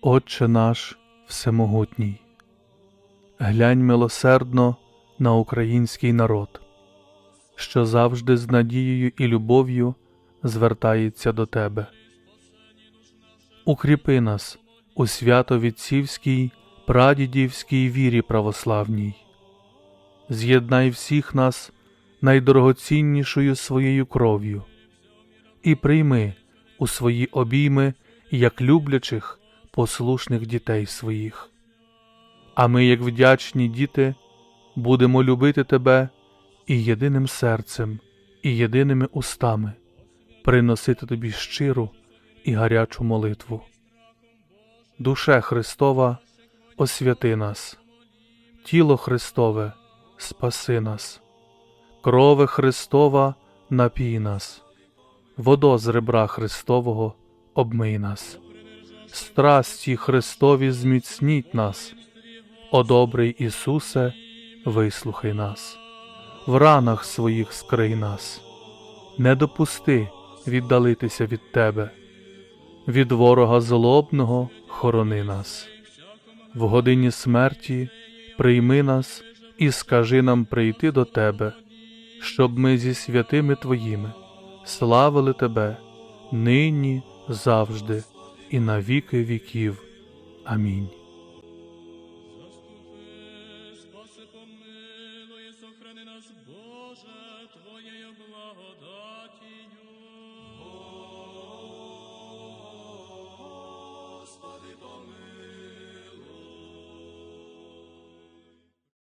Отче наш Всемогутній, глянь милосердно на український народ, що завжди з надією і любов'ю звертається до Тебе. Укріпи нас у свято-вітцівській, прадідівській вірі православній. З'єднай всіх нас найдорогоціннішою своєю кров'ю і прийми у свої обійми як люблячих, послушних дітей своїх. А ми, як вдячні діти, будемо любити Тебе і єдиним серцем, і єдиними устами приносити Тобі щиру і гарячу молитву. Душе Христова, освяти нас, тіло Христове, спаси нас, крови Христова, напій нас, водо з ребра Христового, обмий нас, страсті Христові зміцніть нас, о добрий Ісусе, вислухай нас, в ранах своїх скрий нас, не допусти віддалитися від Тебе, від ворога злобного хорони нас, в годині смерті прийми нас і скажи нам прийти до Тебе, щоб ми зі святими Твоїми славили Тебе нині, завжди і на віки віків. Амінь. Господи, помилуй.